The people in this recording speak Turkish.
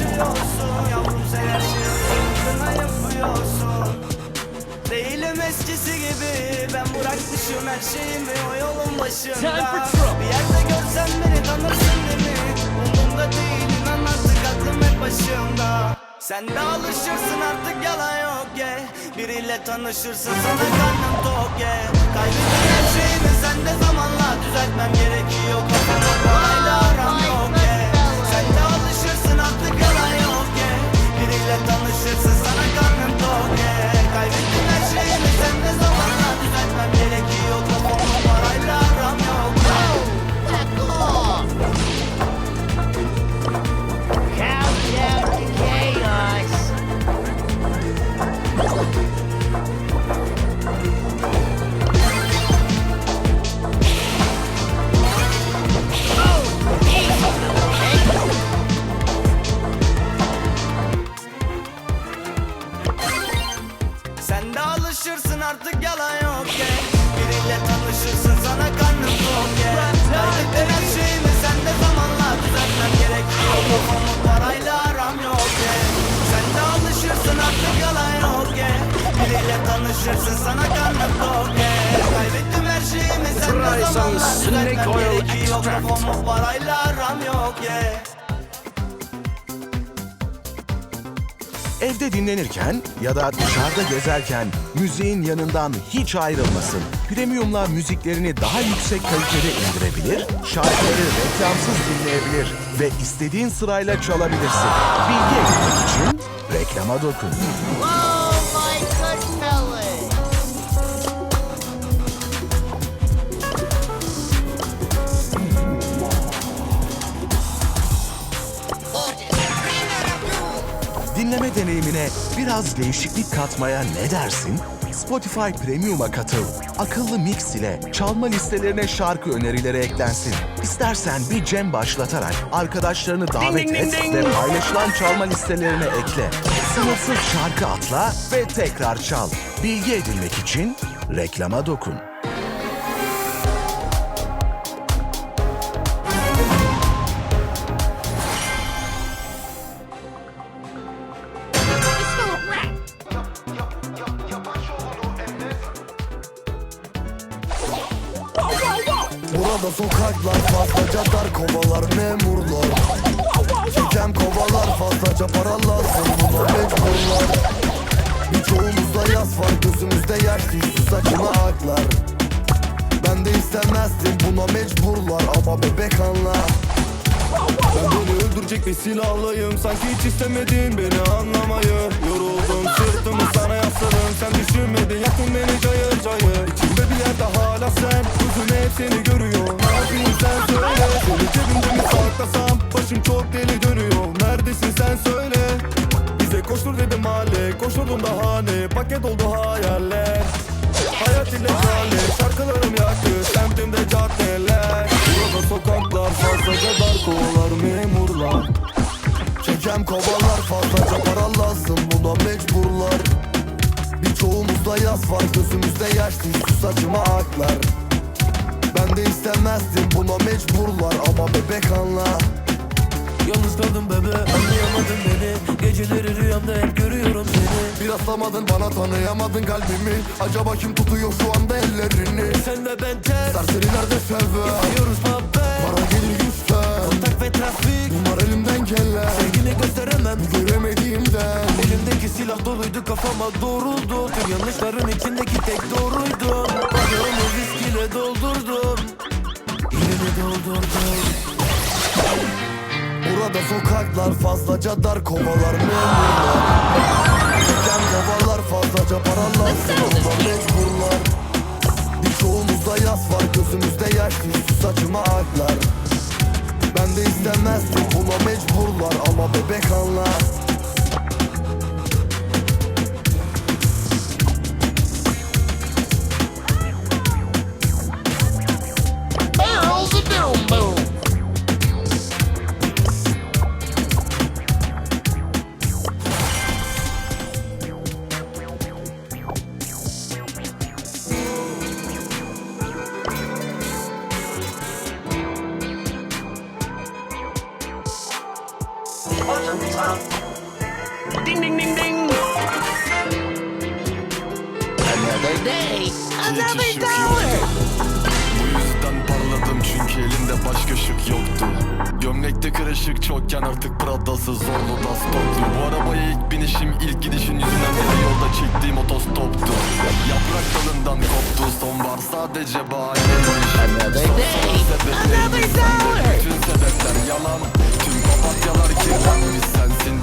kaçıyorsun Yavrum sen her şeyi yapıyorsun. Değilim eskisi gibi. Ben bırakmışım her şeyimi o yolun başında. Bir yerde görsen beni tanırsın değil mi? Umurumda değil inan artık aklım hep başımda. Sen de alışırsın artık yalan yok ye. Biriyle tanışırsın sana karnım tok ye. Kaybettim her şeyimi sen de zamanla Düzeltmem gerekiyor artık yalan yok ye Biriyle tanışırsın sana karnım tok ye Kaybettin her şeyimi sen de zamanla düzeltmem gerekiyor. Kafamı parayla aram yok ye Sen de alışırsın artık yalan yok ye Biriyle tanışırsın sana karnım tok ye Kaybettim her şeyimi sen de zamanla düzeltmem gerekiyor. Extract. Kafamı parayla aram yok ye Evde dinlenirken ya da dışarıda gezerken müziğin yanından hiç ayrılmasın. Premium'la müziklerini daha yüksek kalitede indirebilir, şarkıları reklamsız dinleyebilir ve istediğin sırayla çalabilirsin. Bilgi için reklama dokun. Whoa, my Dinleme deneyimine biraz değişiklik katmaya ne dersin? Spotify Premium'a katıl. Akıllı mix ile çalma listelerine şarkı önerileri eklensin. İstersen bir cem başlatarak arkadaşlarını davet ding, et ding, ding. ve paylaşılan çalma listelerine ekle. Sınırsız şarkı atla ve tekrar çal. Bilgi edinmek için reklama dokun. Burada sokaklar fazlaca dar kovalar memurlar. Çeken kovalar fazlaca para lazım buna mecburlar. Birçoğumuzda yaz var gözümüzde yaş düştü saçına aklar. Ben de istemezdim buna mecburlar ama bebek anla ben beni öldürecek bir silahlıyım Sanki hiç istemedin beni anlamayı. Yoruldum sırtımı sana yasladım Sen düşünmedin yaktın beni cayır cayır sen Gözüm hep seni görüyor. Ne yapayım sen söyle. Seni cebimde mi saklasam Başım çok deli dönüyor. Neredesin sen söyle. Bize koştur dedim mahalle Koşturdum da hane. Paket oldu hayaller. Hayat ile kale Şarkılarım yaktı Semtimde caddeler. Burada sokaklar Fazlaca dar kovalar memurlar. Çeken kovalar Birçoğumuzda yaz var Gözümüzde yaş düştü saçıma aklar. Ben de istemezdim buna mecburlar Ama bebek anla Yalnız kaldım bebe anlayamadın beni. Geceleri rüyamda hep görüyorum seni. Bir aslamadın bana tanıyamadın kalbimi. Acaba kim tutuyor şu anda ellerini? Sen ve ben ters. Serserilerde sever Yapıyoruz muhabbet. Para gelir güçten Kontak ve trafik. Bunlar elimden gelen. Sevgini gösteremem. Göremediğimden silah doluydu kafama doğruldu. Tüm yanlışların içindeki tek doğruydu. Bardağımı viskiyle doldurdum. Yine doldurdum. Burada sokaklar fazlaca dar kovalar memurlar. Çeken kovalar fazlaca para lazım Buna mecburlar. Birçoğumuzda yaz var gözümüzde yaş düştü saçıma aklar. Ben de istemezdim buna mecburlar ama bebek anla Another dollar! Bu yüzden parladım çünkü elimde başka ışık yoktu Gömlekte kırışık çokken artık Prada'sı zorlu da stoktu Bu arabaya ilk binişim ilk gidişin yüzünden beri yolda çektiğim otostoptu Yaprak dalından koptu sadece Another day! Another dollar! Bütün sebepler yalan Tüm papatyalar kirlenmiş sensin